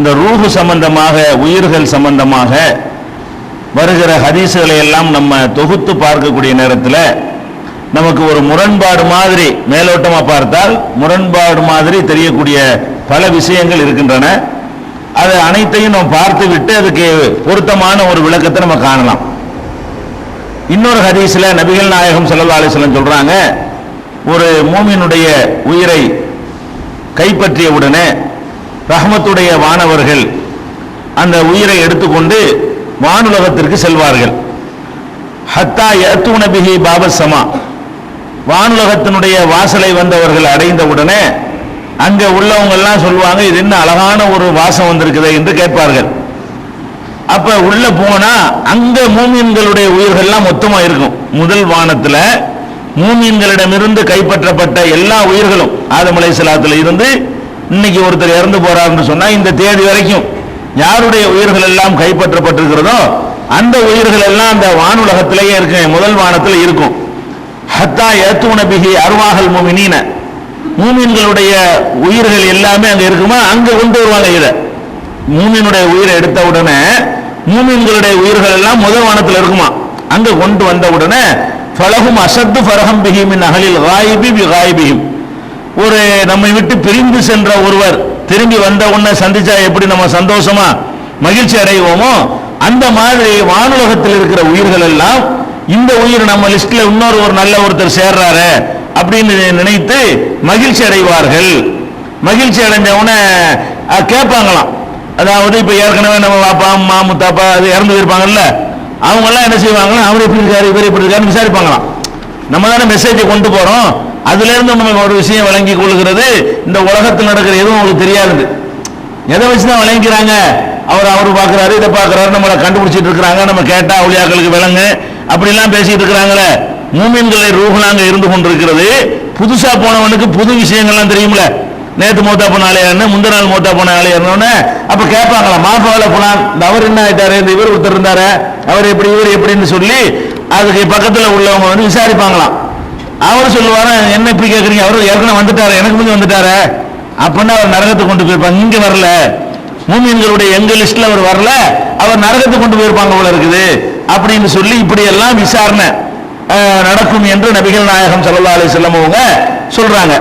இந்த ரூஹு சம்பந்தமாக உயிர்கள் சம்பந்தமாக வருகிற ஹதீஸுகளை எல்லாம் நம்ம தொகுத்து பார்க்கக்கூடிய நேரத்தில் நமக்கு ஒரு முரண்பாடு மாதிரி மேலோட்டமாக பார்த்தால் முரண்பாடு மாதிரி தெரியக்கூடிய பல விஷயங்கள் இருக்கின்றன. அது அனைத்தையும் நம்ம பார்த்து விட்டு அதுக்கு பொருத்தமான ஒரு விளக்கத்தை நம்ம காணலாம். இன்னொரு ஹதீஸில் நபிகள் நாயகம் ஸல்லல்லாஹு அலைஹி சொல்கிறாங்க ஒரு மூமியினுடைய உயிரை கைப்பற்றிய உடனே ரஹமத்துடைய வானவர்கள் அந்த உயிரை எடுத்துக்கொண்டு வானுலகத்திற்கு செல்வார்கள். ஹத்தா யத்தூன நபிகி பாபசமா வானுலகத்தினுடைய வாசலை வந்தவர்கள் அடைந்த உடனே அங்க உள்ளவங்க எல்லாம் சொல்லுவாங்க இது என்ன அழகான ஒரு வாசம் வந்திருக்குது என்று கேட்பார்கள். அப்ப உள்ள போனா அங்க மூமியன்களுடைய உயிர்கள்லாம் மொத்தமா இருக்கும் முதல் வானத்துல மூமியன்களிடமிருந்து கைப்பற்றப்பட்ட எல்லா உயிர்களும் ஆதமலை அலைஹிஸ்ஸலாத்துல இருந்து இன்னைக்கு ஒருத்தர் இறந்து போறாருன்னு சொன்னா இந்த தேதி வரைக்கும் யாருடைய உயிர்கள் எல்லாம் கைப்பற்றப்பட்டிருக்கிறதோ அந்த உயிர்கள் எல்லாம் அந்த வானுலகத்திலேயே இருக்கு முதல் வானத்தில் இருக்கும். ஹத்தா ஏத்துன பிகி அருவாகல் மூமினீன. மூமின்களுடைய உயிர்கள் எல்லாமே அங்க இருக்குமா? அங்க கொண்டு வருவாங்க இதை. மூமினுடைய உயிரை எடுத்த உடனே மூமின்களுடைய உயிர்கள் எல்லாம் முதல் வானத்தில் இருக்குமா? அங்க கொண்டு வந்த உடனே பழகும் அசத்து ஃபரஹம் பிஹிமின் அகலில் காயிபி பி காயிபியும் ஒரு நம்மை விட்டு பிரிந்து சென்ற ஒருவர் திரும்பி வந்த உடனே சந்திச்சா எப்படி நம்ம சந்தோஷமா மகிழ்ச்சி அடைவோமோ அந்த மாதிரி வானுலகத்தில் இருக்கிற உயிர்கள் எல்லாம் இந்த உயிர் நம்ம லிஸ்ட்ல இன்னொரு ஒரு நல்ல ஒருத்தர் சேர்றாரு அப்படின்னு நினைத்து மகிழ்ச்சி அடைவார்கள். மகிழ்ச்சி அடைஞ்ச கேட்பாங்களாம். அதாவது இப்ப ஏற்கனவே நம்ம பாப்பா அம்மா முத்தாப்பா அது இறந்து போயிருப்பாங்கல்ல அவங்க எல்லாம் என்ன செய்வாங்கன்னா அவர் எப்படி இருக்காரு இவர் எப்படி இருக்காருன்னு விசாரிப்பாங்களாம். நம்ம தானே மெசேஜை கொண்டு போறோம். அதுலேருந்து நம்ம ஒரு விஷயம் விளங்கி கொள்கிறது. இந்த உலகத்தில் நடக்கிற எதுவும் உங்களுக்கு தெரியாது. எதை வச்சு தான் விளங்கிக்கிறாங்க? அவர் அவர் பார்க்குறாரு இதை பார்க்குறாரு நம்மளை கண்டுபிடிச்சிட்டு இருக்கிறாங்க நம்ம கேட்டால் அவளியாக்களுக்கு விலங்கு அப்படிலாம் பேசிட்டு இருக்கிறாங்களே. மூமின்களை ரூஹலாங்க இருந்து கொண்டிருக்கிறது. புதுசாக போனவனுக்கு புது விஷயங்கள்லாம் தெரியும்ல. நேற்று மூத்தா போன ஆளையாருன்னு முந்தின நாள் மூத்தா போன ஆளையாருன்னு அப்போ கேட்பாங்களா மாஃபாவில் போனான் இந்த அவர் என்ன ஆயிட்டாரு இந்த இவர் ஒருத்தர் இருந்தாரு அவர் எப்படி இவர் எப்படின்னு சொல்லி அதுக்கு பக்கத்தில் உள்ளவங்க வந்து விசாரிப்பாங்களாம். அவர் சொல்லுவாரு என்ன இப்படி கேக்குறீங்க? அவர் ஏற்கனவே வந்துட்டாரு எனக்கு முந்தி வந்துட்டாரு. அப்படின்னா அவர் நரகத்துக்கு கொண்டு போயிருப்பாங்க. இங்க வரல. மூமியன்களுடைய எங்க லிஸ்ட்ல அவர் வரல. அவர் நரகத்தை கொண்டு போயிருப்பாங்க போல இருக்குது. அப்படின்னு சொல்லி இப்படி எல்லாம் விசாரணை நடக்கும் என்று நபிகள் நாயகம் சல்லா அலி வஸல்லம் அவங்க சொல்றாங்க.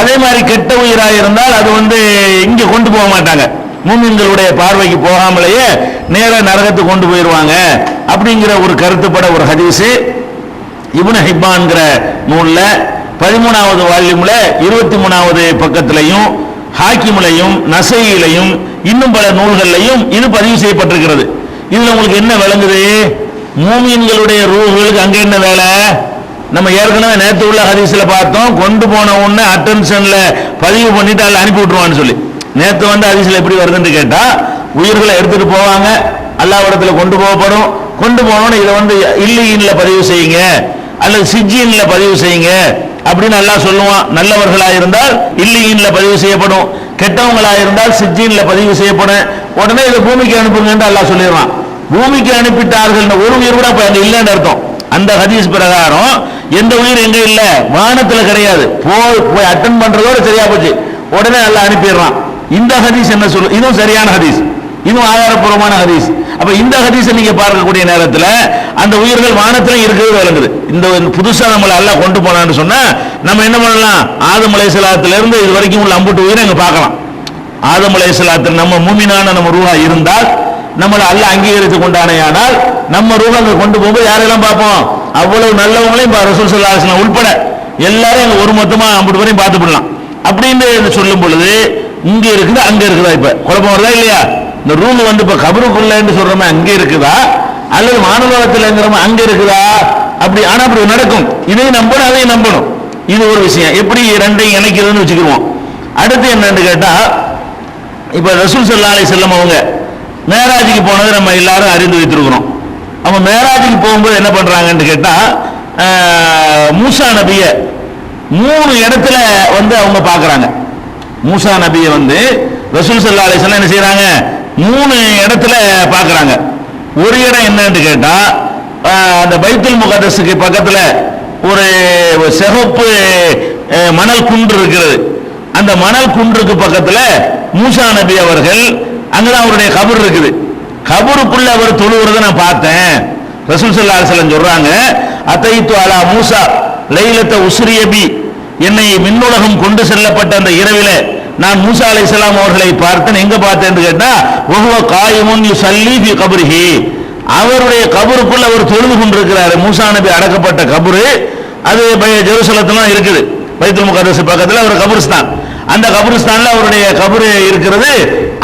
அதே மாதிரி கெட்ட உயிராக இருந்தால் அது வந்து இங்க கொண்டு போக மாட்டாங்க. மூமின்களுடைய பார்வைக்கு போகாமலேயே நேர நரகத்துக்கு கொண்டு போயிருவாங்க. அப்படிங்கிற ஒரு கருத்துப்பட ஒரு ஹதீஸ். இபுன ஹிப்பான்கிற நூல்ல பதிமூணாவது வால்யூம்ல இருபத்தி மூணாவது பக்கத்திலையும் ஹாக்கிமுலையும் நசையிலையும் இன்னும் பல நூல்கள்லையும் இது பதிவு செய்யப்பட்டிருக்கிறது. இதுல உங்களுக்கு என்ன விளங்குது? மூமியன்களுடைய ரூல்களுக்கு அங்க என்ன வேலை? நம்ம ஏற்கனவே நேற்று உள்ள ஹதீஸ்ல பார்த்தோம் கொண்டு போன உடனே அட்டென்ஷன்ல பதிவு பண்ணிட்டு அதில் அனுப்பி விட்டுருவான்னு சொல்லி. நேற்று வந்து ஹதீஸ்ல எப்படி வருதுன்னு கேட்டா உயிர்களை எடுத்துட்டு போவாங்க அல்லாவிடத்துல கொண்டு போகப்படும். கொண்டு போனோன்னு இதை வந்து இல்லியின்ல பதிவு செய்யுங்க. அல்லது சிஜியின்ல பதிவு செய்யுங்க அப்படின்னு நல்லா சொல்லுவான். நல்லவர்களா இருந்தால் இல்லியின்ல பதிவு செய்யப்படும். கெட்டவங்களா இருந்தால் சிஜியின்ல பதிவு செய்யப்படும். உடனே இதை பூமிக்கு அனுப்புங்கன்னு அல்லா சொல்லிடுவான். பூமிக்கு அனுப்பிட்டார்கள் ஒரு உயிர் கூட இப்ப இல்லைன்னு அர்த்தம். அந்த ஹதீஸ் பிரகாரம் எந்த உயிர் எங்க இல்ல? வானத்துல கிடையாது. போய் போய் அட்டன் பண்றதோட சரியா போச்சு. உடனே நல்லா அனுப்பிடுறான். இந்த ஹதீஸ் என்ன சொல்லு? இதுவும் சரியான ஹதீஸ். இதுவும் ஆதாரப்பூர்வமான ஹதீஸ். அப்ப இந்த ஹதீஸை நீங்க பார்க்கக்கூடிய நேரத்தில் அந்த உயிர்கள் வானத்தில் இருக்கிறது விளங்குது. இந்த புதுசா நம்மளை எல்லாம் கொண்டு போனான்னு சொன்னா நம்ம என்ன பண்ணலாம்? ஆதம் அலைஹிஸ்ஸலாத்துல இருந்து இது வரைக்கும் உள்ள அம்புட்டு உயிரை அங்க பார்க்கலாம். ஆதம் அலைஹிஸ்ஸலாத்தில் நம்ம மூமினான நம்ம ரூஹா இருந்தால் நம்மளை அல்ல அங்கீகரித்து கொண்டானேயானால் நம்ம ரூஹா அங்க கொண்டு போகும்போது யாரெல்லாம் பார்ப்போம்? அவ்வளவு நல்லவங்களையும் ரசூல் ஸல்லல்லாஹு உள்பட உட்பட எல்லாரும் அங்க ஒரு மொத்தமா அம்புட்டு வரையும் பார்த்து விடலாம் அப்படின்னு சொல்லும் பொழுது இங்க இருக்குதா அங்க இருக்குதா இப்ப? குழப்பம் வருதா இல்லையா? இந்த ரூம் வந்து இப்ப கபருக்குள்ளன்னு சொல்றோமே அங்க இருக்குதா? அல்லது மானுலகத்தில்ங்கிறோமே அங்க இருக்குதா? அப்படி ஆனா அப்படி நடக்கும். இதையும் நம்பணும் அதையும் நம்பணும். இது ஒரு விஷயம். எப்படி ரெண்டையும் இணைக்கிறதுன்னு வச்சுக்கிருவோம். அடுத்து என்னன்னு கேட்டா இப்ப ரசூல் ஸல்லல்லாஹு அலைஹி வஸல்லம் அவங்க மேராஜுக்கு போனதை நம்ம எல்லாரும் அறிந்து வைத்திருக்கிறோம் அவங்க மேராஜுக்கு போகும்போது என்ன பண்றாங்கன்னு கேட்டா மூசா நபிய மூணு இடத்துல வந்து அவங்க பாக்குறாங்க மூசா நபியை வந்து ரசூல் ஸல்லல்லாஹு அலைஹி என்ன செய்யறாங்க மூணு இடத்துல பார்க்குறாங்க. ஒரு இடம் என்னன்னு கேட்டால் அந்த பைத்தல் முகதஸுக்கு பக்கத்தில் ஒரு சிகப்பு மணல் குன்று இருக்கிறது. அந்த மணல் குன்றுக்கு பக்கத்தில் மூசா நபி அவர்கள் அங்கதான் அவருடைய கபர் இருக்குது. கபருக்குள்ள அவர் தொழுகிறத நான் பார்த்தேன். ரசூல் சல்லா அலிசலம் சொல்றாங்க அத்தைத்து அலா மூசா லைலத்த உசுரியபி என்னை மின்னுலகம் கொண்டு செல்லப்பட்ட அந்த இரவிலே நான் மூசா அலைஹிஸ்ஸலாம் அவர்களை பார்த்தேன். எங்க பார்த்தேன்னு கேட்டா ஒஹுவ யூ சல்லி பி கபருகி அவருடைய கபருக்குள்ள அவர் தொழுது கொண்டிருக்கிறாரு மூசா நபி அடக்கப்பட்ட கபரு. அது ஜெருசலத்திலாம் இருக்குது. பைத்துல் முகர்ரஸ் பக்கத்தில் அவர் கபருஸ்தான். அந்த கபருஸ்தான்ல அவருடைய கபரு இருக்கிறது.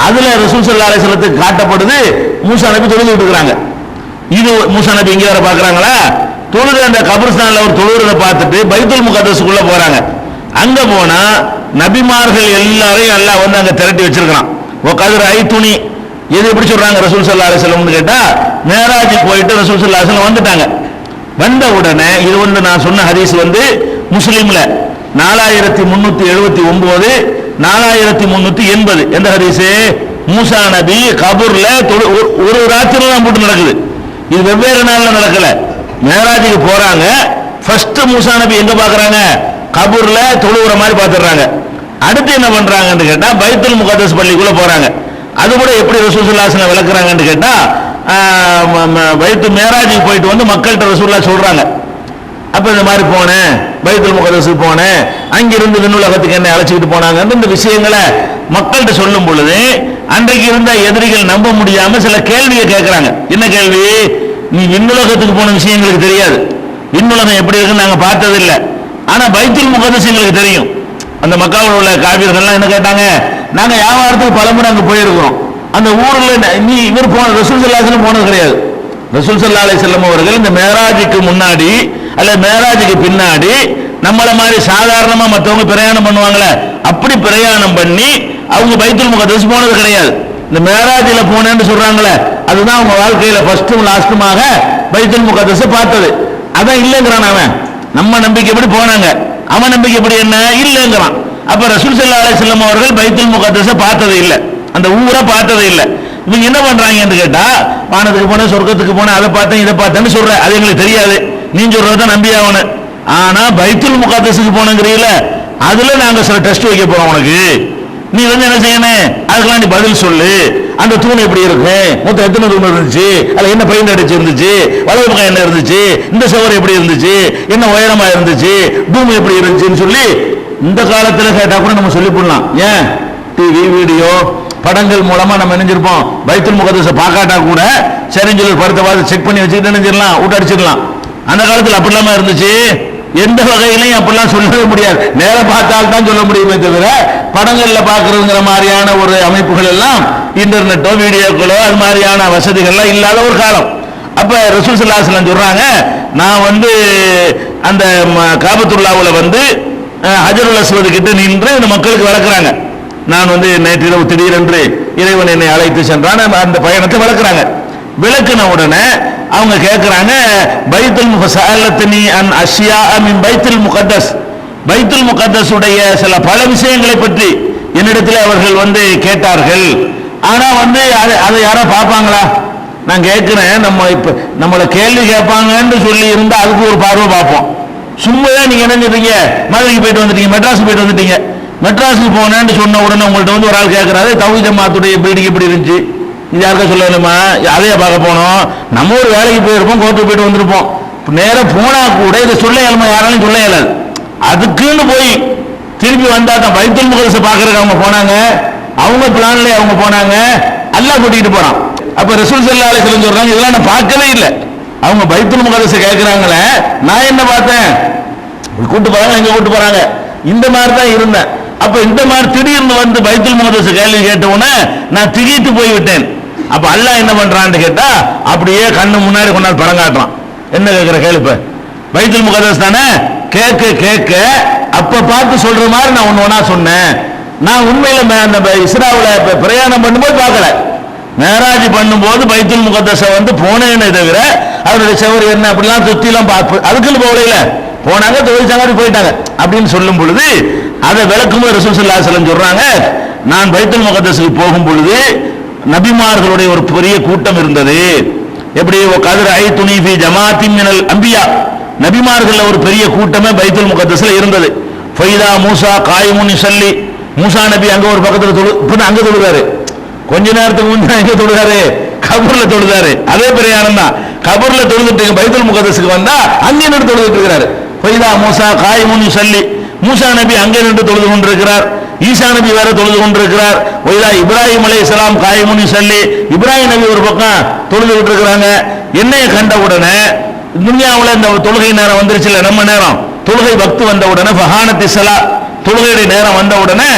அதுல ரசூல் சல்லா அலிஸ்லத்துக்கு காட்டப்படுது மூசா நபி தொழுது இருக்கிறாங்க இது மூசா நபி இங்கே வர பாக்குறாங்களா தொழுது அந்த கபருஸ்தான்ல ஒரு தொழுகிறத பார்த்துட்டு பைத்துல் முகர்ரஸுக்குள்ள போறாங்க. அங்க போனா நபிமார்கள் எல்லாரையும் அல்லாஹ் வந்து அங்க திரட்டி வச்சிருக்கான் உக்காது ஐ துணி எது எப்படி சொல்றாங்க ரசூல் சல்லா அலிசல்லம்னு கேட்டா மேராஜ் போயிட்டு ரசூல் சல்லா அலிசல்லம் வந்துட்டாங்க. வந்த உடனே இது வந்து நான் சொன்ன ஹதீஸ் வந்து முஸ்லீம்ல நாலாயிரத்தி முன்னூத்தி எழுபத்தி ஒன்பது நாலாயிரத்தி முன்னூத்தி எண்பது. எந்த ஹதீஸ்? மூசா நபி கபூர்ல தொழு- ஒரு- ஒரு ராத்திரி தான் போட்டு நடக்குது. இது வெவ்வேறு நாள்ல நடக்கல. மேராஜுக்கு போறாங்க. ஃபர்ஸ்ட் மூசா நபி எங்க பாக்குறாங்க? கபூர்ல தொழுகிற மாதிரி பாத்துறாங்க. அடுத்து என்ன பண்றாங்கன்னு கேட்டா பைத்துல் முகத்தஸ் பள்ளிக்குள்ள போறாங்க. அது கூட எப்படி ரசூசுல்லாசனை விளக்குறாங்கன்னு கேட்டா ஆஹ், ம- மேராஜுக்கு போயிட்டு வந்து மக்கள்கிட்ட ரசூல்லா சொல்றாங்க. அப்ப இந்த மாதிரி போனேன் பைத்துல் முகதஸுக்கு போனேன் அங்கிருந்து விண்ணுலகத்துக்கு என்ன அழைச்சிக்கிட்டு போனாங்க இந்த விஷயங்களை மக்கள்கிட்ட சொல்லும் பொழுது அன்றைக்கு இருந்த எதிரிகள் நம்ப முடியாம சில கேள்வியை கேட்கிறாங்க என்ன கேள்வி? நீ விண்ணுலகத்துக்கு போன விஷயம் எங்களுக்கு தெரியாது. விண்ணுலகம் எப்படி இருக்குன்னு நாங்க பார்த்ததில்லை. ஆனா பைத்துல் முகதஸ் எங்களுக்கு தெரியும். அந்த மக்காவில் உள்ள காவியர்கள்லாம் என்ன கேட்டாங்க? நாங்க வியாபாரத்துக்கு பலமுறை அங்க போயிருக்கிறோம். அந்த ஊர்ல நீ இவர் போன ரசூல் சல்லாசலம் போனது கிடையாது. ரசூல் சல்லா அலைஹி அவர்கள் இந்த மேராஜுக்கு முன்னாடி அல்ல மேராஜுக்கு பின்னாடி நம்மள மாதிரி சாதாரணமா மற்றவங்க பிரயாணம் பண்ணுவாங்களே அப்படி பிரயாணம் பண்ணி அவங்க பைத்துல் முகத்தஸ் போனது கிடையாது. இந்த மேராஜில போனேன்னு சொல்றாங்களே அதுதான் அவங்க வாழ்க்கையில ஃபர்ஸ்டும் லாஸ்ட்டுமாக பைத்துல் முகத்தஸ் பார்த்தது. அதான் இல்லைங்கிறான் அவன். நம்ம நம்பிக்கைப்படி போனாங்க. அவன் நம்பிக்கைப்படி என்ன? இல்லைங்கிறான். அப்ப ரசூல் சல்லா அலி செல்லம் அவர்கள் பைத்துல் முகத்தச பார்த்தது இல்லை. அந்த ஊரை பார்த்தது இல்லை. இவங்க என்ன பண்றாங்கன்னு கேட்டா வானத்துக்கு போனேன் சொர்க்கத்துக்கு போனேன் அதை பார்த்தேன் இதை பார்த்தேன்னு சொல்ற. அது எங்களுக்கு தெரியாது. நீ சொல்றத நம்பி ஆகணும். ஆனா பைத்துல் முகாத்தசுக்கு போனங்கிறீல அதுல நாங்க சில டெஸ்ட் வைக்க போறோம் உனக்கு. நீ வந்து என்ன செய்யணும்? அதுக்கெல்லாம் நீ பதில் சொல்லு. அந்த தூண் எப்படி இருக்கும் மொத்தம் எத்தனை தூண் இருந்துச்சு? அதுல என்ன பெயிண்ட் அடிச்சு இருந்துச்சு? வலது பக்கம் என்ன இருந்துச்சு? இந்த சுவர் எப்படி இருந்துச்சு? என்ன உயரமா இருந்துச்சு? பூமி எப்படி இருந்துச்சுன்னு சொல்லி இந்த காலத்துல கேட்டா கூட நம்ம சொல்லி போடலாம். ஏன்? டிவி வீடியோ படங்கள் மூலமா நம்ம நினைஞ்சிருப்போம். வைத்தல் முகதஸை பார்க்காட்டா கூட சரின்னு சொல்லி படத்தை பார்த்து செக் பண்ணி வச்சுக்கிட்டு நினைஞ்சிடலாம். விட்டு அடிச்சிடலாம். அந்த காலத்தில் அப்படி இருந்துச்சு. எந்த வகையிலையும் அப்படிலாம் சொல்லவே முடியாது. நேரம் பார்த்தால் தான் சொல்ல முடியுமே தவிர படங்கள்ல பாக்குறதுங்கிற மாதிரியான ஒரு அமைப்புகள் எல்லாம் இன்டர்நெட்டோ வீடியோக்களோ அது மாதிரியான வசதிகள்லாம் இல்லாத ஒரு காலம். அப்ப ரசூல் ஸல்லல்லாஹு சொல்றாங்க நான் வந்து அந்த ம- காபத்துல்லாவுல வந்து ஹஜருல் அஸ்வது கிட்ட நின்று இந்த மக்களுக்கு வளர்க்குறாங்க. நான் வந்து நேற்றிரவு திடீரென்று இறைவன் என்னை அழைத்து சென்றான் அந்த பயணத்தை வளர்க்குறாங்க. விளக்குன உடனே அவங்க கேட்குறாங்க பைத்துல் முகசாலத்தினி அன் அஷ்யா மின் பைத்துல் முகத்தஸ். பைத்துல் முகத்தசுடைய சில பல விஷயங்களை பற்றி என்னிடத்தில் அவர்கள் வந்து கேட்டார்கள். ஆனா வந்து அதை அதை யாரோ பார்ப்பாங்களா? நான் கேட்கிறேன் நம்ம இப்ப நம்மளை கேள்வி கேட்பாங்கன்னு சொல்லி இருந்தா அதுக்கு ஒரு பார்வை பார்ப்போம். சும்மா நீங்கள் நீங்க என்ன சொல்றீங்க மதுரைக்கு போயிட்டு வந்துட்டீங்க மெட்ராஸ் போயிட்டு வந்துட்டீங்க. மெட்ராஸுக்கு போனேன்னு சொன்ன உடனே உங்கள்ட்ட வந்து ஒரு ஆள் கேட்கறாரு தவி ஜமாத்துடைய பில்டிங் எப்படி இருந்துச்சு. இது யாருக்கா சொல்ல வேணுமா? அதையே பார்க்க போனோம். நம்ம ஒரு வேலைக்கு போயிருப்போம் கோர்ட்டுக்கு போயிட்டு வந்திருப்போம். நேராக போனால் போனா கூட இதை சொல்ல இயலுமா யாராலையும் சொல்ல இயலாது. அதுக்குன்னு போய் திருப்பி வந்தா தான் பைத்தல் முகரசை பார்க்கறதுக்கு அவங்க போனாங்க. அவங்க பிளான்ல அவங்க போனாங்க. அல்லாஹ் கூட்டிட்டு போறான். அப்ப ரசூல் செல்லா அலைஹி வஸல்லம் சொல்றாங்க இதெல்லாம் நான் பார்க்கவே இல்லை. அவங்க பைத்துல் முகரசை கேட்கிறாங்களே நான் என்ன பார்த்தேன்? கூட்டு போறாங்க எங்க கூட்டு போறாங்க. இந்த மாதிரி தான் இருந்தேன். அப்ப இந்த மாதிரி திடீர்னு வந்து பைத்துல் முகதஸ் கேள்வி கேட்ட உடனே நான் திகிட்டு போய் விட்டேன். அப்ப அல்லாஹ் என்ன பண்றான்னு கேட்டா அப்படியே கண்ணு முன்னாடி கொண்டாந்து படம் காட்டுறான். என்ன கேட்கிற கேள்வி இப்ப பைத்துல் முகதஸ் தானே? கேட்க கேட்க அப்ப பார்த்து சொல்ற மாதிரி நான் ஒன்று ஒன்றா சொன்னேன். நான் உண்மையில மே- அந்த இஸ்ராவில் பிரயாணம் பண்ணும்போது பார்க்கல. மேராஜ் பண்ணும்போது பைத்துல் முகத்தசை வந்து போனேன்னு தவிர அவருடைய செவர் என்ன அப்படிலாம் சுத்திலாம் பார்ப்பு அதுக்குன்னு போகல போனாங்க தொழில் சங்காடி போயிட்டாங்க. அப்படின்னு சொல்லும் பொழுது அதை விளக்கும்போது ரசூல் ஸல்லல்லாஹு அலைஹி சொல்றாங்க நான் பைத்துல் முகத்தசுக்கு போகும் பொழுது நபிமார்களுடைய ஒரு பெரிய கூட்டம் இருந்தது. எப்படி கதிர ஐ துணிஃபி ஜமாத்தி மினல் அம்பியா. நபிமார்கள் ஒரு பெரிய கூட்டமே பைத்துல் முகத்தஸ்ல இருந்தது. ஃபைதா மூசா காயமுனி சொல்லி மூசா நபி அங்க ஒரு பக்கத்தில் தொழு இப்போ அங்க தொழுறாரு கொஞ்ச நேரத்துக்கு முன்ன எங்க தொழுதாரு. கபூர்ல தொழுதாரு. அதே பிரயாணம் தான். கபூர்ல தொழுதுட்டு பைத்துல் முகதஸுக்கு வந்தா அங்கே நின்று தொழுதுட்டு இருக்கிறாரு. ஃபைதா மூசா காயமுனி சொல்லி மூசா நபி அங்கே நின்று தொழுது கொண்டிருக்கிறார். ஈசா நபி வேற தொழுது கொண்டிருக்கிறார். ஒய்தா இப்ராஹிம் அலை இஸ்லாம் காய்முனி சொல்லி இப்ராஹிம் நபி ஒரு பக்கம் தொழுது இருக்கிறாங்க. என்னைய கண்ட உடனே துன்யாவில் இந்த தொழுகை நேரம் வந்துருச்சுல்ல நம்ம நேரம். தொழுகை பக்து வந்த உடனே ஃபஹானத்தி ஸலா தொழுகையுடைய நேரம் வந்த உடனே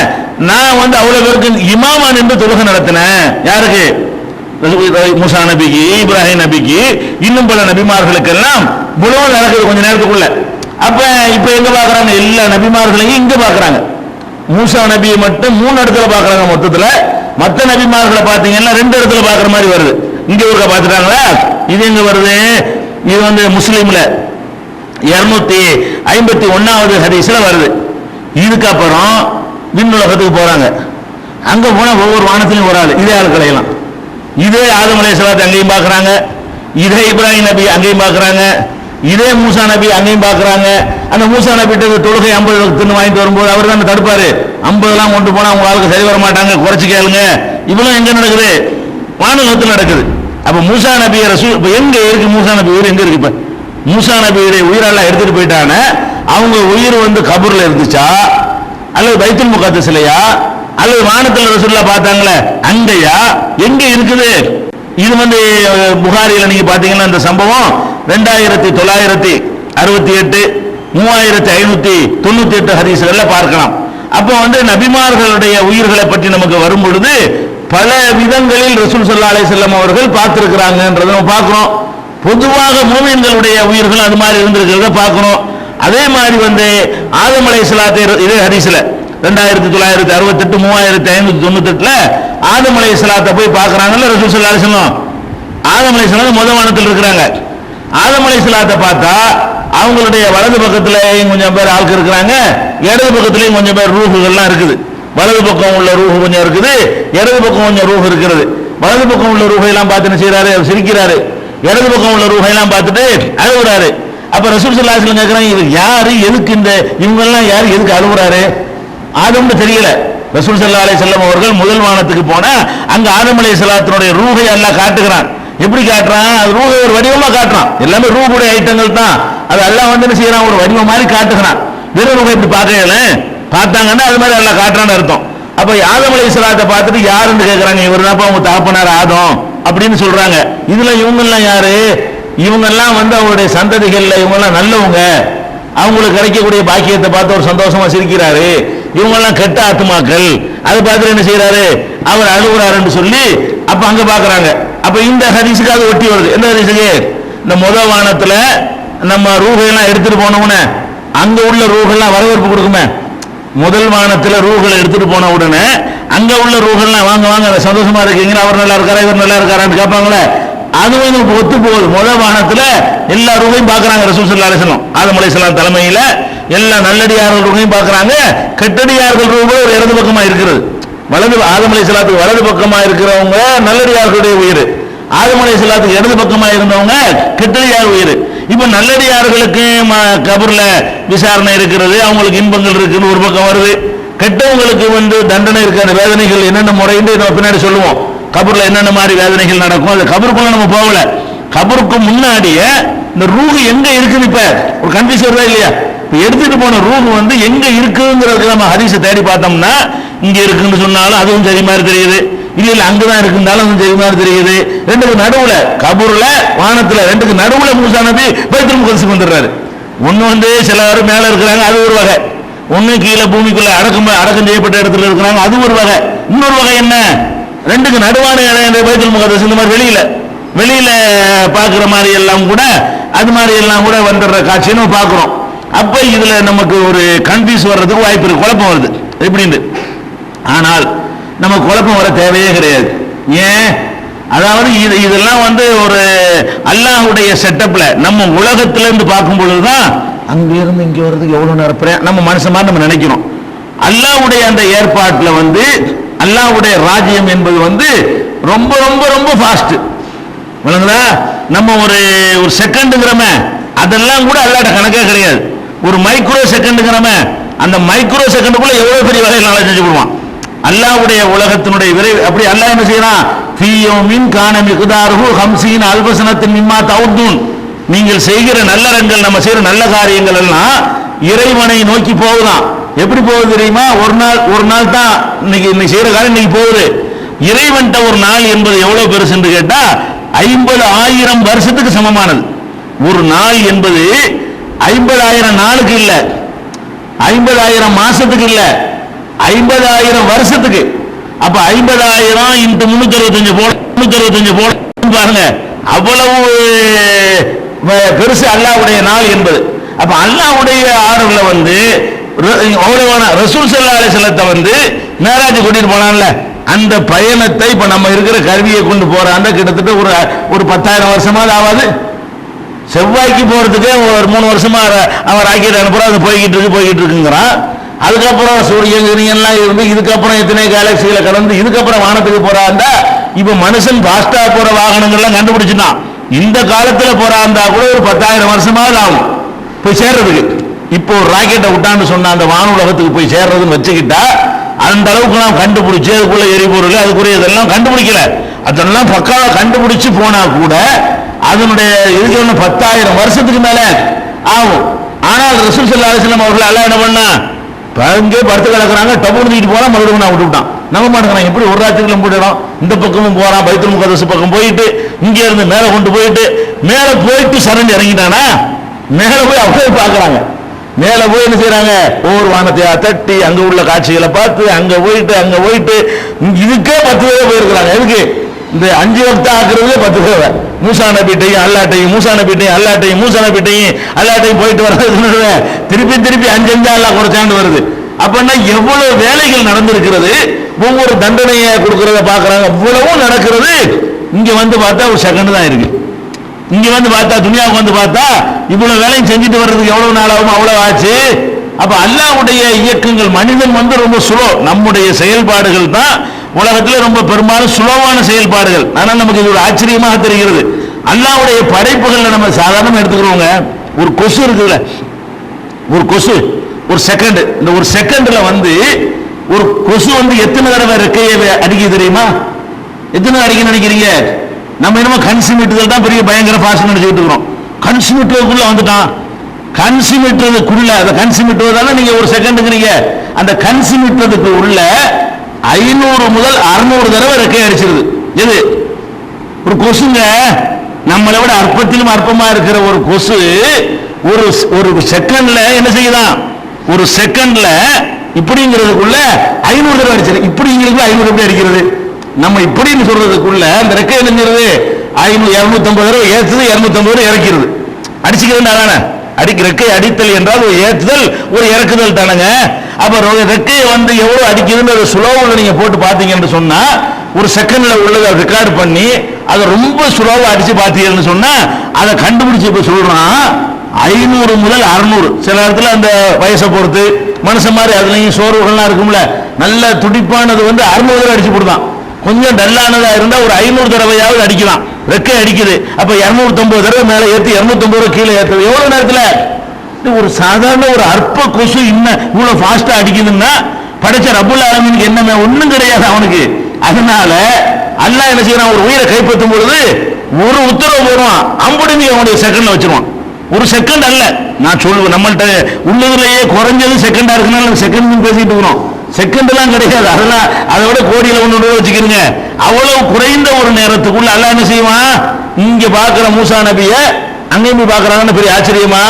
நான் வந்து அவ்வளவு பேருக்கு இமாமா நின்று தொழுகை நடத்தினேன். யாருக்கு? மூசா நபிக்கு இப்ராஹிம் நபிக்கு இன்னும் பல நபிமார்களுக்கெல்லாம் புலவல் நடக்குது கொஞ்ச நேரத்துக்குள்ள. அப்ப இப்ப எங்க பாக்குறாங்க? எல்லா நபிமார்களையும் இங்க பாக்குறாங்க. மூசா நபியை மட்டும் மூணு இடத்துல பாக்குறாங்க மொத்தத்துல. மற்ற நபிமார்களை பாத்தீங்கன்னா ரெண்டு இடத்துல பாக்குற மாதிரி வருது. இங்க ஒருக்க பாத்துட்டாங்களா? இது எங்க வருது? இது வந்து முஸ்லீம்ல. இருநூத்தி ஐம்பத்தி ஒன்னாவது ஹதீஸ்ல வருது. இதுக்கப்புறம் விண்ணுலகத்துக்கு போறாங்க. அங்க போனா ஒவ்வொரு வானத்திலும் ஒரு ஆள் இதே ஆட்களை எல்லாம். இதே ஆதம் அலைஹிஸ்ஸலாத்தை அங்கேயும் பார்க்குறாங்க. இதே இப்ராஹிம் நபி அங்கேயும் பார்க்குறாங்க. இதே மூசா நபி அங்கேயும் பார்க்குறாங்க. அந்த மூசா நபி தொழுகை ஐம்பது தின்னு வாங்கிட்டு வரும்போது அவர் தான் தடுப்பாரு. ஐம்பதுலாம் கொண்டு போனா உங்க ஆளுக்கு சரி வர மாட்டாங்க குறைச்சு கேளுங்க. இவ்வளவு எங்க நடக்குது? வானுலகத்தில் நடக்குது. அப்ப மூசா நபி ரசூல் எங்க இருக்கு மூசா நபி உயிர்? எங்க இருக்கு மூசா நபியுடைய உயிரெல்லாம் எடுத்துட்டு போயிட்டான அவங்க உயிர் வந்து கபூர்ல இருந்துச்சா? அல்லது பைத்துல் சிலையா அல்லது வானத்தில் ரசூல்லா பார்த்தாங்களே அங்கேயா? எங்க இருக்குது? இது வந்து புகாரியில் நீங்கள் நீங்க பாத்தீங்கன்னா இந்த சம்பவம் ரெண்டாயிரத்தி தொள்ளாயிரத்தி அறுபத்தி எட்டு மூவாயிரத்தி ஐநூத்தி தொண்ணூத்தி எட்டு ஹதீஸ்கள்ல பார்க்கலாம். அப்போ வந்து நபிமார்களுடைய உயிர்களை பற்றி நமக்கு வரும் பொழுது பல விதங்களில் ரசூல் சல்லா அலைஹி செல்லம் அவர்கள் பார்த்திருக்கிறாங்கன்றதை நம்ம பார்க்குறோம் பொதுவாக மூமின்களுடைய உயிர்கள் அது மாதிரி இருந்திருக்கிறத பார்க்கணும். அதே மாதிரி வந்து ஆதம் அலைஹிஸ்ஸலாத்தை இதே ஹரிசில் ரெண்டாயிரத்தி தொள்ளாயிரத்தி அறுபத்தெட்டு மூவாயிரத்தி ஐநூத்தி தொண்ணூத்தெட்டுல ஆதம் அலைஹிஸ்ஸலாத்தை போய் பார்க்குறாங்கல்ல ரசூல் சல்லா அலி செல்லம் ஆதம் அலைஹிஸ்ஸலாம் முத வானத்தில் இருக்கிறாங்க. ஆதம் அலைஹிஸ்ஸலாத்தை பார்த்தா அவங்களுடைய வலது பக்கத்துலேயும் கொஞ்சம் பேர் ஆட்கள் இருக்கிறாங்க இடது பக்கத்துலேயும் கொஞ்சம் பேர் ரூஹுகள்லாம் இருக்குது. வலது பக்கம் உள்ள ரூஹு கொஞ்சம் இருக்குது இடது பக்கம் கொஞ்சம் ரூஹ் இருக்கிறது வலது பக்கம் உள்ள ரூஹையெல்லாம் பார்த்து என்ன செய்யறாரு அவர் சிரிக்கிறாரு. இடது பக்கம் உள்ள ரூஹையெல்லாம் பார்த்துட்டு அழுகுறாரு. அப்ப ரசூல் ஸல்லல்லாஹு கேட்கிறாங்க இவர் இது யாரு எதுக்கு இந்த இவங்க எல்லாம் யாரு எதுக்கு அழுகுறாரு? ஆதம்னு தெரியல. ரசூல் சல்லா அலைஹி செல்லம் அவர்கள் முதல் வானத்துக்கு போனா அங்க ஆதம் அலைஹிஸ்ஸலாத்தினுடைய ரூஹை எல்லாம் காட்டுகிறான். எப்படி காட்டுறான்? அது ரூஹை ஒரு வடிவமா காட்டுறான். எல்லாமே ரூஹுடைய ஐட்டங்கள் தான். அது எல்லாம் வந்து என்ன செய்யறான் ஒரு வடிவம் மாதிரி காட்டுகிறான். வெறும் ரூஹை இப்படி பார்க்கல பார்த்தாங்கன்னா அது மாதிரி எல்லாம் காட்டுறான்னு அர்த்தம். அப்ப ஆதம் இஸ்லாத்தை பார்த்துட்டு யாருன்னு கேட்கறாங்க இவர் தான் அவங்க தகப்பனார் ஆதம் அப்படின்னு சொல்றாங்க. இதுல இவங்க எல்லாம் யாரு? இவங்க எல்லாம் வந்து அவருடைய சந்ததிகள்ல இவங்க எல்லாம் நல்லவங்க. அவங்களுக்கு கிடைக்கக்கூடிய பாக்கியத்தை பார்த்து ஒரு சந்தோஷமா சிரிக்கிறாரு. இவங்க எல்லாம் கெட்ட ஆத்துமாக்கள். அதை பார்த்துட்டு என்ன செய்யறாரு அவர் அழுகுறாருன்னு சொல்லி அப்ப அங்க பாக்குறாங்க. அப்ப இந்த ஹதீஸுக்கு அது ஒட்டி வருது. எந்த ஹரிசுக்கு இந்த முத வானத்துல நம்ம ரூகையெல்லாம் எடுத்துட்டு போனவுடனே அங்க உள்ள ரூகெல்லாம் வரவேற்பு கொடுக்குமே. முதல் வானத்தில் ரூகளை எடுத்துட்டு போன உடனே அங்க உள்ள ரூகள்லாம் வாங்க வாங்க சந்தோஷமா இருக்கீங்க அவர் நல்லா இருக்காரா? இவர் நல்லா இருக்காரான்னு கேட்பாங்களே? அதுவும் நமக்கு ஒத்து போகுது. முதல் வானத்துல எல்லா ரூகையும் பார்க்கறாங்க ரசூல் ஸல்லல்லாஹு ஆதமலை வஸல்லம். ஆதம் தலைமையில எல்லா நல்லடியார்கள் ரூகையும் பார்க்கறாங்க. கெட்டடியார்கள் ரூப ஒரு இடது பக்கமா இருக்கிறது. வலது ஆதம் அலைஹிஸ்ஸலாத்துக்கு வலது பக்கமா இருக்கிறவங்க நல்லடியார்களுடைய உயிர். ஆதம் அலைஹிஸ்ஸலாத்துக்கு இடது பக்கமா இருந்தவங்க கெட்டடியார் உயிர். இப்போ நல்லடியார்களுக்கு ம- விசாரணை இருக்கிறது. அவங்களுக்கு இன்பங்கள் இருக்குன்னு ஒரு பக்கம் வருது. கெட்டவங்களுக்கு வந்து தண்டனை இருக்கிற வேதனைகள் என்னென்ன முறைன்னு நம்ம பின்னாடி சொல்லுவோம். கபூரில் என்னென்ன மாதிரி வேதனைகள் நடக்கும்? அது கபருக்குள்ள நம்ம போகல. கபருக்கு முன்னாடியே இந்த ரூஹு எங்க இருக்குது இப்ப ஒரு கன்ஃபியூஸ் வருதா இல்லையா? இப்போ எடுத்துட்டு போன ரூஹு வந்து எங்க இருக்குங்கிறதுக்கு நம்ம ஹரிசை தேடி பார்த்தோம்னா இங்க இருக்குன்னு சொன்னாலும் அதுவும் சரி மாதிரி தெரியுது. இல்ல இல்ல அங்கதான் இருக்குந்தாலும் அதுவும் சரி மாதிரி தெரியுது. ரெண்டுக்கு நடுவுல கபூர்ல வானத்துல ரெண்டுக்கு நடுவுல மூசா நபி பைத்துல் முகதுக்கு வந்துடுறாரு. ஒண்ணு வந்து சிலர் மேல இருக்கிறாங்க அது ஒரு வகை. ஒண்ணு கீழே பூமிக்குள்ள அடக்கம் அடக்கம் செய்யப்பட்ட இடத்துல இருக்கிறாங்க அது ஒரு வகை. இன்னொரு வகை என்ன? ரெண்டுக்கு நடுவான இடம் பைத்துல் முகதஸ் இந்த மாதிரி வெளியில. வெளியில பாக்குற மாதிரி எல்லாம் கூட அது மாதிரி எல்லாம் கூட வந்துடுற காட்சியை நம்ம பார்க்கிறோம். அப்ப இதுல நமக்கு ஒரு கன்ஃபியூஸ் வர்றதுக்கு வாய்ப்பு இருக்கு குழப்பம் வருது. எப்படின்னு. ஆனால் நம்ம குழப்பம் வர தேவையே கிடையாது. ஏன்? அதாவது இது இதெல்லாம் வந்து ஒரு அல்லாஹுடைய செட்டப்ல நம்ம உலகத்துல இருந்து பார்க்கும் பொழுதுதான் அங்கிருந்து இங்க வர்றதுக்கு எவ்வளவு நேரம் நம்ம மனுஷன் மாதிரி நம்ம நினைக்கிறோம். அல்லாஹ்வுடைய அந்த ஏற்பாட்டில் வந்து அல்லாவுடைய ராஜ்யம் என்பது வந்து ரொம்ப ரொம்ப ரொம்ப ஃபாஸ்ட் விளங்குதா? நம்ம ஒரு ஒரு செகண்டுங்கிறமே அதெல்லாம் கூட அல்லாட கணக்கே கிடையாது. ஒரு மைக்ரோ செகண்டுங்கிறமே அந்த மைக்ரோ செகண்டுக்குள்ள எவ்வளவு பெரிய வேலையை நல்லா செஞ்சு விடுவான் அல்லாவுடைய உலகத்தினுடைய விரைவு அப்படி அல்லாஹ் என்ன செய்யறான் ஃபீயோமின் கான மிகுதாருஹு ஹம்சீன் அல்பசனத்தின் மிம்மா தவுத்துன் நீங்கள் செய்கிற நல்லறங்கள் நம்ம செய்கிற நல்ல காரியங்கள் எல்லாம் இறைவனை நோக்கி போகுதாம் எப்படி போகுது தெரியுமா? ஒரு நாள் ஒரு நாள் தான் இன்னைக்கு இன்னைக்கு செய்யற காரியம் இன்னைக்கு போகுது. இறைவன்ட்ட ஒரு நாள் என்பது எவ்வளவு பெருசுன்னு கேட்டா ஐம்பது ஆயிரம் வருஷத்துக்கு சமமானது. ஒரு நாள் என்பது ஐம்பதாயிரம் நாளுக்கு இல்ல. ஐம்பதாயிரம் மாசத்துக்கு இல்லை. ஐம்பதாயிரம் வருஷத்துக்கு. அப்ப ஐம்பதாயிரம் இன்ட்டு முன்னூத்தி அறுபத்தஞ்சு போல முன்னூத்தி அறுபத்தஞ்சு போல பாருங்க அவ்வளவு பெருசு அல்லாவுடைய நாள் என்பது. அப்ப அல்லாவுடைய ஆர்வல வந்து அவ்வளவான ரசூல் சல்லா அலிசல்லத்தை வந்து மேராஜ் கூட்டிட்டு போனான்ல. அந்த பயணத்தை இப்ப நம்ம இருக்கிற கருவியை கொண்டு போறாண்ட கிட்டத்தட்ட ஒரு ஒரு பத்தாயிரம் வருஷமாவது ஆகாது செவ்வாய்க்கு போறதுக்கே ஒரு மூணு வருஷமா அவர் ஆக்கிட்டு அனுப்புறா அது போய்கிட்டு இருக்கு போய்கிட்டு இருக்குங்கிறான். அதுக்கப்புறம் சூரியன் கிரியன் இருந்து இதுக்கப்புறம் எத்தனை கேலக்சிகளை கடந்து இதுக்கப்புறம் வானத்துக்கு போறாண்டா இப்ப மனுஷன் பாஸ்டா போற வாகனங்கள்லாம் கண்டுபிடிச்சிட்டான். இந்த காலத்துல போறாண்டா கூட ஒரு பத்தாயிரம் வருஷமாவது ஆகும். போய் சேர்றதுக்கு. இப்போ ஒரு ராக்கெட்டை விட்டான்னு சொன்ன அந்த வான உலகத்துக்கு போய் சேர்றதுன்னு வச்சுக்கிட்டா அந்த அளவுக்கு நாம் கண்டுபிடிச்சு அதுக்குள்ள எரிபொருள் அதுக்குரிய இதெல்லாம் கண்டுபிடிக்கல. அதெல்லாம் பக்காவா கண்டுபிடிச்சு போனா கூட அதனுடைய இதுக்கு ஒன்று பத்தாயிரம் வருஷத்துக்கு மேல ஆகும். ஆனால் ரசூல் சல்லா அலிஸ்லாம் அவர்கள் எல்லாம் என்ன பண்ணா அங்கே படுத்து கிடக்குறாங்க டபுள் தூக்கிட்டு போனா மறுபடியும் நான் விட்டுவிட்டான் நம்ப மாட்டேங்கிறான் எப்படி ஒரு ராத்திரிக்குள்ள போயிடும் இந்த பக்கமும் போறான் பைத்தல் முகதசு பக்கம் போயிட்டு இங்கே இருந்து மேலே கொண்டு போயிட்டு மேலே போயிட்டு சரண் இறங்கிட்டானா? மேலே போய் அப்படியே பார்க்குறாங்க. மேல போய் என்ன செய்யறாங்க ஒவ்வொரு வானத்தையா தட்டி அங்க உள்ள காட்சிகளை பார்த்து அங்க போயிட்டு அங்க போயிட்டு இதுக்கே பத்து பேர் போயிருக்கிறாங்க. எதுக்கு? இந்த அஞ்சு வக்தா ஆக்குறதுலே பத்து தேவை மூசா நபிட்டையும் அல்லாட்டையும் மூசா நபிட்டையும் அல்லாட்டையும் மூசா நபிட்டையும் அல்லாட்டையும் போயிட்டு வர்றது திருப்பி திருப்பி அஞ்சு அஞ்சா அல்லா குறைச்சாண்டு வருது. அப்படின்னா எவ்வளவு வேலைகள் நடந்திருக்கிறது ஒவ்வொரு தண்டனையை கொடுக்கறத பாக்குறாங்க இவ்வளவும் நடக்கிறது. இங்க வந்து பார்த்தா ஒரு செகண்ட் தான் இருக்கு. இங்க வந்து பார்த்தா துனியாவுக்கு வந்து பார்த்தா இவ்வளவு வேலையும் செஞ்சுட்டு வர்றதுக்கு எவ்வளவு நாள் ஆகும் அவ்வளவு ஆச்சு. அப்ப அல்லாவுடைய இயக்கங்கள் மனிதன் வந்து ரொம்ப சுலோ நம்முடைய செயல்பாடுகள் தான் உலகத்தில் ரொம்ப பெரும்பாலும் சுலபமான செயல்பாடுகள். ஆனால் நமக்கு இது ஒரு ஆச்சரியமாக தெரிகிறது. அல்லாவுடைய படைப்புகளில் நம்ம சாதாரணமாக எடுத்துக்கிறோங்க. ஒரு கொசு இருக்குல்ல ஒரு கொசு ஒரு செகண்ட் இந்த ஒரு செகண்ட்ல வந்து ஒரு கொசு வந்து எத்தனை தடவை ரெக்கையை அடிக்க தெரியுமா? எத்தனை அடிக்க நினைக்கிறீங்க? நம்ம என்னமோ கன்சிமிட்டுதல் தான் பெரிய பயங்கர பாசம் நினைச்சுக்கிட்டு இருக்கிறோம். கன்சிமிட்டுக்குள்ள வந்துட்டான். கன்சிமிட்டுறதுக்குள்ள அந்த கன்சிமிட்டுவதால நீங்க ஒரு செகண்டுங்கிறீங்க அந்த கன்சிமிட்டுறதுக்கு உள்ள ஐநூறு முதல் அறுநூறு தடவை ரெக்கை அடிச்சிருது. எது? ஒரு கொசுங்க. நம்மளை விட அற்பத்திலும் அற்பமா இருக்கிற ஒரு கொசு ஒரு ஒரு செகண்ட்ல என்ன செய்யுதான் ஒரு செகண்ட்ல இப்படிங்கிறதுக்குள்ள ஐநூறு தடவை அடிச்சிருக்கு இப்படிங்கிறது ஐநூறு எப்படி அடிக்கிறது? நம்ம இப்படின்னு சொல்றதுக்குள்ள அந்த ரெக்கை என்னங்கிறது ஐநூறு இருநூத்தி ஐம்பது தடவை ஏத்துது இருநூத்தி ஐம்பது தடவை இறக்கிறது. அடிச்சுக்கிறது அடிக்க ரெக்கை அடித்தல் என்றால் ஒரு ஏற்றுதல் ஒரு இறக்குதல் தானங்க. அப்ப ரெக்கையை வந்து எவ்வளவு அடிக்குதுன்னு அதை ஸ்லோவில் நீங்க போட்டு பார்த்தீங்கன்னு சொன்னா ஒரு செகண்ட்ல உள்ளதை ரெக்கார்ட் பண்ணி அதை ரொம்ப ஸ்லோவா அடிச்சு பார்த்தீங்கன்னு சொன்னா அதை கண்டுபிடிச்சு இப்ப சொல்றான் ஐநூறு முதல் அறுநூறு. சில இடத்துல அந்த வயசை பொறுத்து மனுஷன் மாதிரி அதுலையும் சோர்வுகள்லாம் இருக்கும்ல. நல்ல துடிப்பானது வந்து அறுநூறு தடவை அடிச்சு போடுதான். கொஞ்சம் டல்லானதா இருந்தா ஒரு ஐநூறு தடவையாவது அடிக்கலாம். ரெக்கை அடிக்குது. அப்ப 250 தடவை மேல ஏத்தி 250 ரூபாய் கீழே ஏத்துது எவ்வளவு நேரத்தில்? ஒரு சாதாரண ஒரு அற்ப கொசு இன்னும் இவ்வளவு ஃபாஸ்ட்டாக அடிக்குதுன்னா படைச்ச ரபுல் ஆலமீனுக்கு என்னமே ஒண்ணும் கிடையாது அவனுக்கு. அதனால அல்லாஹ் என்ன செய்யறான்? ஒரு உயிரை கைப்பற்றும் பொழுது ஒரு உத்தரவு போடுவான். நீ அவனுடைய செகண்ட்ல வச்சிருவான். ஒரு செகண்ட் அல்ல. நான் சொல்லுவேன் நம்மள்கிட்ட உள்ளதுலயே குறைஞ்சது செகண்டா இருக்குனால செகண்ட் பேசிட்டு இருக்கிறோம். செகண்ட் எல்லாம் கிடையாது. அதெல்லாம் அதை விட கோடியில ஒன்று ஒன்று வச்சுக்கிறீங்க அவ்வளவு குறைந்த ஒரு நேரத்துக்குள்ள அல்லாஹ் என்ன செய்வான்? இங்க பாக்குற மூசா நபிய அங்கேயும் போய் பாக்குறாங்கன்னு பெரிய ஆச்சரியமா?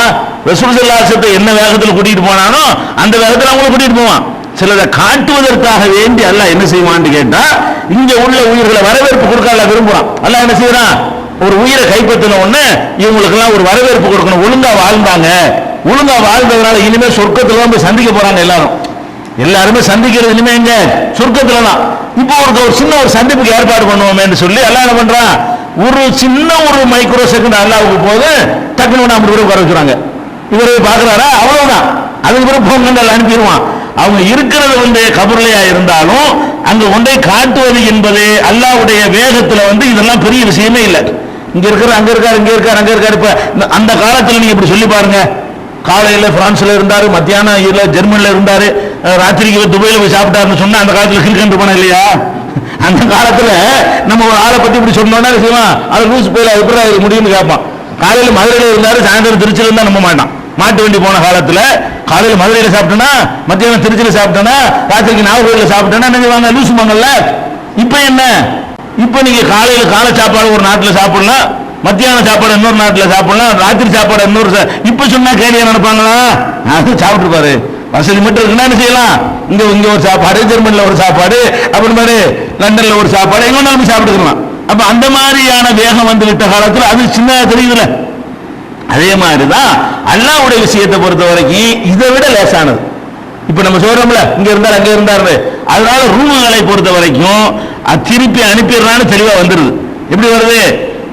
ரசூசல்லாசத்தை என்ன வேகத்தில் கூட்டிகிட்டு போனானோ அந்த வேகத்தில் அவங்களும் கூட்டிட்டு போவான். சிலரை காட்டுவதற்காக வேண்டி அல்ல என்ன செய்வான்னு கேட்டா இங்க உள்ள உயிர்களை வரவேற்பு கொடுக்க அல்லாஹ் விரும்புறான். அல்ல என்ன செய்யறான் ஒரு உயிரை கைப்பற்றின உடனே இவங்களுக்கெல்லாம் ஒரு வரவேற்பு கொடுக்கணும். ஒழுங்கா வாழ்ந்தாங்க. ஒழுங்கா வாழ்ந்ததுனால இனிமே சொர்க்கத்துல தான் போய் சந்திக்க போறாங்க எல்லாரும். எல்லாருமே சந்திக்கிறது இனிமே எங்க? சொர்க்கத்துல தான் இப்போ ஒரு ஒரு சின்ன ஒரு சந்திப்புக்கு ஏற்பாடு பண்ணுவோமேன்னு சொல்லி எல்லாம் என்ன பண்றான்? ஒரு சின்ன ஒரு மைக்ரோ செகண்ட் அல்லாவுக்கு போது டக்குனு நம்ம கூட வர வச்சுறாங்க இவரு பார்க்குறாரா? அவ்வளவுதான். அதுக்கு பிறகு போன் கண்டு அனுப்பிடுவான். அவங்க இருக்கிறது வந்து கபர்லையா இருந்தாலும் அங்க கொண்டே காட்டுவது என்பது அல்லாவுடைய வேகத்துல வந்து இதெல்லாம் பெரிய விஷயமே இல்லை. இங்க இருக்கிற அங்க இருக்காரு இங்க இருக்காரு அங்க இருக்காரு. இப்ப இந்த- அந்த காலத்துல நீங்க இப்படி சொல்லி பாருங்க. காலையில பிரான்ஸ்ல இருந்தாரு மத்தியானம் இதுல ஜெர்மன்ல இருந்தாரு. ராத்திரிக்கு துபாயில போய் சாப்பிட்டாருன்னு சொன்னா அந்த காலத்துல கிரிக்கெட் போன இல்லையா? அந்த காலத்துல நம்ம ஒரு ஆளை பத்தி இப்படி சொன்னோம்னா செய்வோம் செய்வான்? அது லூஸ் போயில எப்படி முடியும்னு கேட்பான். காலையில் மதுரையில் இருந்தாரு சாயந்தரம் திருச்சியில் இருந்தா நம்ப மாட்டான். மாட்டு வண்டி போன காலத்துல காலையில் மதுரையில் சாப்பிட்டேன்னா மத்தியானம் திருச்சியில் சாப்பிட்டேன்னா ராத்திரிக்கு நாகர்கோயில சாப்பிட்டேன்னா என்ன செய்வாங்க? லூசு பண்ணல இப்போ என்ன? இப்போ நீங்க காலையில் காலை சாப்பாடு ஒரு நாட்டில் சாப்பிடலாம் மத்தியான சாப்பாடு இன்னொரு நாட்டில் சாப்பிடலாம் ராத்திரி சாப்பாடு இன்னொரு இப்போ இப்ப சொன்னா கேலியா நினைப்பாங்களா? அது சாப்பிட்டுருப்பாரு வசதி மட்டும் இருக்குன்னா என்ன செய்யலாம்? இங்க இங்க ஒரு சாப்பாடு ஜெர்மன்ல ஒரு சாப்பாடு அப்படி மாதிரி லண்டன்ல ஒரு சாப்பாடு எங்க வேணாலும் சாப்பிட்டுக்கலாம். அப்ப அந்த மாதிரியான வேகம் வந்து விட்ட அது சின்னதாக தெரியுதுல அதே மாதிரிதான் அல்லாவுடைய விஷயத்தை பொறுத்த வரைக்கும் இதை விட லேசானது. இப்ப நம்ம சொல்றோம்ல இங்க இருந்தார் அங்க இருந்தாரு அதனால ரூமுகளை பொறுத்த வரைக்கும் அது திருப்பி அனுப்பிடுறான்னு தெளிவா வந்துருது. எப்படி வருது?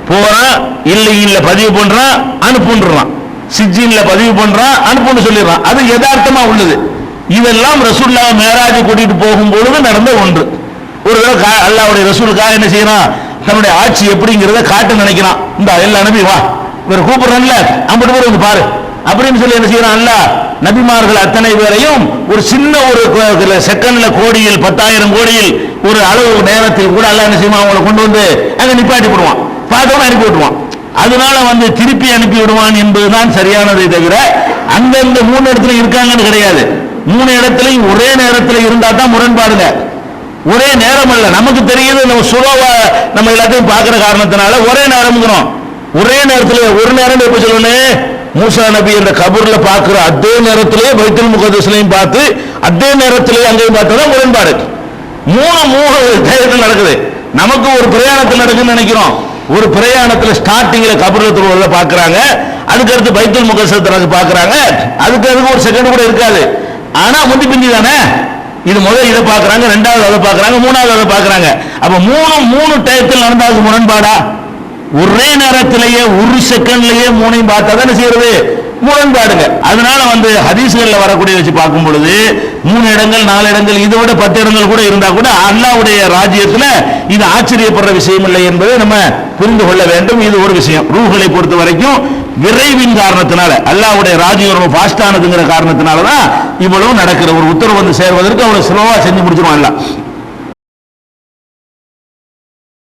போறான் இல்லை இல்லை பதிவு பண்றான் அனுப்புன்றான். சிஜின்ல பதிவு பண்றான் அனுப்புன்னு சொல்லிடுறான். அது யதார்த்தமா உள்ளது. இதெல்லாம் ரசூல்லா மேராஜ் கூட்டிட்டு போகும் பொழுது நடந்த ஒன்று. ஒரு தடவை அல்லாவுடைய ரசூலுக்காக என்ன செய்யறான்? தன்னுடைய ஆட்சி எப்படிங்கிறத காட்ட நினைக்கிறான். இந்த எல்லாம் அனுப்பி வா. இவர் கூப்பிடுறான்ல ஐம்பது பேர் வந்து பாரு. அப்படின்னு சொல்லி என்ன செய்யறான்? அல்ல நபிமார்கள் அத்தனை பேரையும் ஒரு சின்ன ஒரு செகண்ட்ல கோடியில் பத்தாயிரம் கோடியில் ஒரு அளவு நேரத்தில் கூட அல்ல என்ன செய்வான்? அவங்களை கொண்டு வந்து அங்க நிப்பாட்டி போடுவான். பார்த்தவன அனுப்பி விட்டுருவான். அதனால வந்து திருப்பி அனுப்பி விடுவான் என்பதுதான் சரியானதை தவிர அந்தந்த மூணு இடத்துல இருக்காங்கன்னு கிடையாது. மூணு இடத்துலையும் ஒரே நேரத்தில் இருந்தா தான் முரண்பாடுங்க. ஒரே நேரம் அல்ல. நமக்கு தெரியுது நம்ம சுலோவா நம்ம எல்லாத்தையும் பார்க்குற காரணத்தினால ஒரே நேரம்ங்கிறோம். ஒரே நேரத்தில் ஒரு நேரம் எப்ப சொல்லணும் மூசா நபி என்ற கபூர்ல பார்க்கிற அதே நேரத்திலேயே பைத்துல் முகதஸ்லையும் பார்த்து அதே நேரத்திலேயே அங்கேயும் பார்த்தா முரண்பாடு. மூணு மூணு டயத்தில் நடக்குது. நமக்கு ஒரு பிரயாணத்தில் நடக்குதுன்னு நினைக்கிறோம். ஒரு பிரயாணத்தில் ஸ்டார்டிங்கில் கபூர்ல தொழுவதை பார்க்குறாங்க அதுக்கடுத்து பைத்துல் முகசத்துல அதுக்கு அதுக்கு ஒரு செகண்ட் கூட இருக்காது. ஆனால் முந்தி பிந்தி தானே? இது முதல் இதை பார்க்குறாங்க ரெண்டாவது அதை பார்க்குறாங்க மூணாவது அதை பார்க்குறாங்க அப்போ மூணு மூணு டயத்தில் நடந்தாவது முரண்பாடா? ஒரே நேரத்திலேயே ஒரு செகண்ட்லயே மூணையும் பார்த்தா தானே செய்யறது? முரண்பாடுங்க. அதனால வந்து ஹதீஸ்களில் வரக்கூடிய வச்சு பார்க்கும் பொழுது மூணு இடங்கள் நாலு இடங்கள் இதை விட பத்து இடங்கள் கூட இருந்தா கூட அல்லாவுடைய ராஜ்யத்தில் இது ஆச்சரியப்படுற விஷயம் இல்லை என்பதை நம்ம புரிந்து கொள்ள வேண்டும். இது ஒரு விஷயம். ரூகளை பொறுத்த வரைக்கும் விரைவின் காரணத்தினால அல்லாவுடைய ராஜ்யம் ரொம்ப ஃபாஸ்டானதுங்கிற காரணத்தினால தான் இவ்வளவு நடக்கிற ஒரு உத்தரவு வந்து சேர்வதற்கு அவ்வளவு ஸ்லோவா செஞ்சு முடிச்சிருவான் எல்லாம்